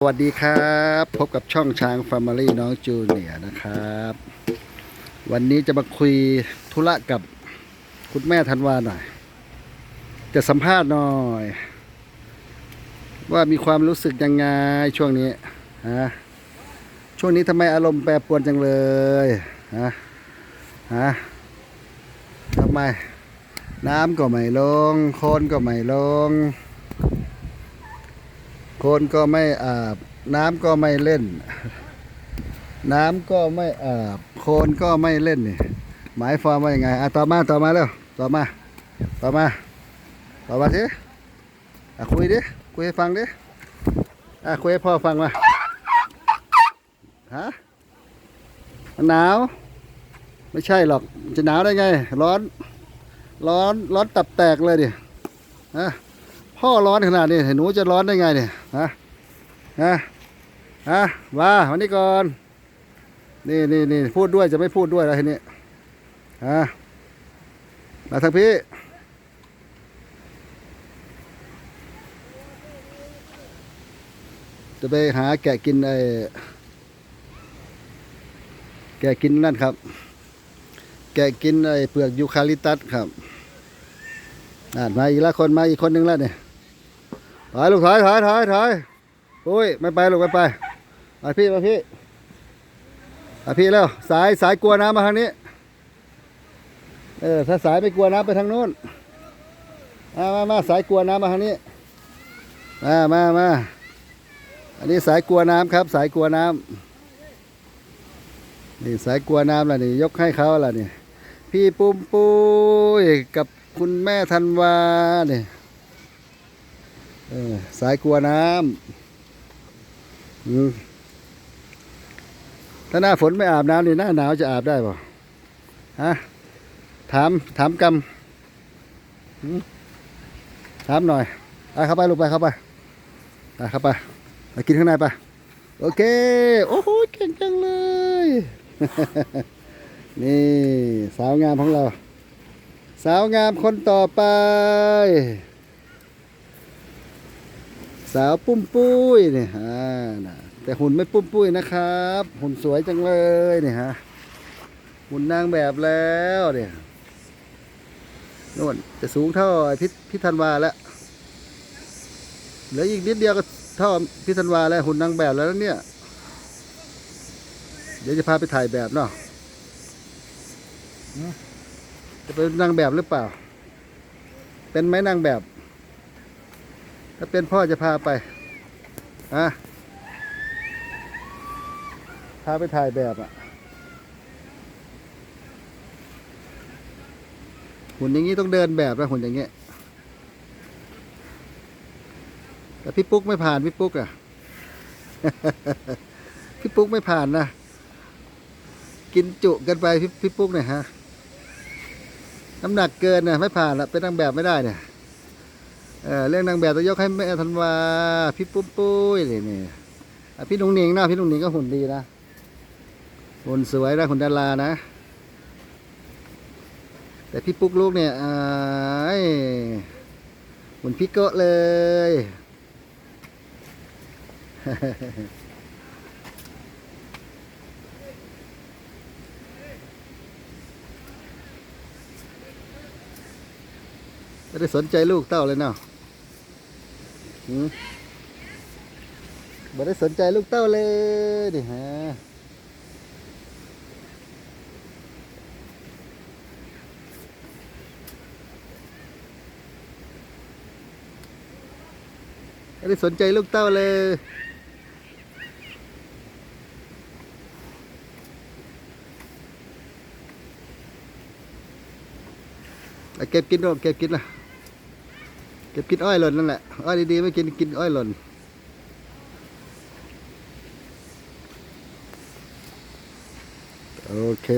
สวัสดีครับ พบกับช่องช้าง Family น้องจูเนียร์นะครับ วันนี้จะมาคุยธุระกับคุณแม่ธันวาหน่อย จะสัมภาษณ์หน่อย ว่ามีความรู้สึกยังไงช่วงนี้ฮะช่วงนี้ทำไมอารมณ์แปรปรวนจังเลยฮะฮะทำไม น้ำก็ไม่ลงโคลนก็ไม่ลง โคนก็ไม่อาบ น้ำก็ไม่เล่น น้ำก็ไม่อาบ โคนก็ไม่เล่นนี่หมายความว่ายังไงอะต่อมาต่อมาเร็วต่อมา ต่อมา ต่อมาสิอะคุยดิคุยให้ฟังดิอะคุยให้พ่อฟังมาฮะมันหนาว ไม่ใช่หรอกจะหนาวได้ไง ร้อน ร้อนร้อนตับแตกเลยดิฮะพ่อร้อนขนาดนี้หนูจะร้อนได้ไงเนี่ย ฮะฮะฮะมาวันนี้ก่อน นี่นี่นี่พูดด้วยจะไม่พูดด้วยแล้วทีนี้ฮะมาทางพี่จะไปหาแกะกินไอ้แกะกินนั่นครับ แกะกินไอ้เปลือกยูคาลิปตัสครับอ่านมาอีกล้วคนมาอีกคนนึงแล้วเนี่ย ถอยลูกถอยถอยถอยถอยโอ้ยไม่ไปลูกไม่ไปมาพี่มาพี่มาพี่แล้วสายสายกลัวน้ำมาทางนี้เออถ้าสายไม่กลัวน้ำไปทางโน้นมามามาสายกลัวน้ำมาทางนี้มามามาอันนี้สายกลัวน้ำครับ สายกลัวน้ำนี่สายกลัวน้ำล่ะนี่ยกให้เขาล่ะนี่พี่ปุ้มปุ้ยกับคุณแม่ธันวาเนี่ย เออสายกลัวน้ำอืมถ้าหน้าฝนไม่อาบน้ำนี่หน้าหนาวจะอาบได้ป่ะฮะถามถามกำหืมถามหน่อยไปเข้าไปลูกไปเข้าไปไปเข้าไปไปกินข้างในไปโอเค โอ้โหเก่งจังเลย นี่สาวงามของเรา สาวงามคนต่อไป สาวปุ้มปุ้ยเนี่ยอ่านะแต่หุ่นไม่ปุ้มปุ้ยนะครับ หุ่นสวยจังเลยเนี่ยฮะหุ่นนางแบบแล้วเนี่ยนู่นจะสูงเท่าไอ้พิพิธันวาแล้วเหลืออีกนิดเดียวก็เท่าพิธันวาแล้วหุ่นนางแบบแล้วเนี่ย เดี๋ยวจะพาไปถ่ายแบบเนาะจะเป็นนางแบบหรือเปล่า เป็นไหมนางแบบ ถ้าเป็นพ่อจะพาไปอะพาไปถ่ายแบบอะหุ่นอย่างนี้ต้องเดินแบบนะหุ่นอย่างเงี้ยแต่พี่ปุ๊กไม่ผ่านพี่ปุ๊กอะพี่ปุ๊กไม่ผ่านนะ กินจุกันไปพี่พี่ปุ๊กเนี่ยฮะ น้ำหนักเกินนะไม่ผ่านละเป็นนางแบบไม่ได้เนี่ย เออเรื่องนางแบบต้องยกให้แม่ธันวาพี่ปุ้มปุ้ยเลยนี่พี่นุ่งหนิงนะพี่นุ่งหนิงก็หุ่นดีนะหุ่นสวยนะหุ่นดารานะ แต่พี่ปุ๊กลูกเนี่ยอ้หุ่นพี่โกะเลยไม่ได้สนใจลูกเต้าเลยเนาะ หืมไม่ได้สนใจลูกเต้าเลยดิฮะไม่ได้สนใจลูกเต้าเลยเอาเก็บกินด้วยเก็บกินละ ก็บกินอ้อยหล่นนั่นแหละ อ้อยดีๆไม่กินกินอ้อยหล่น โอเค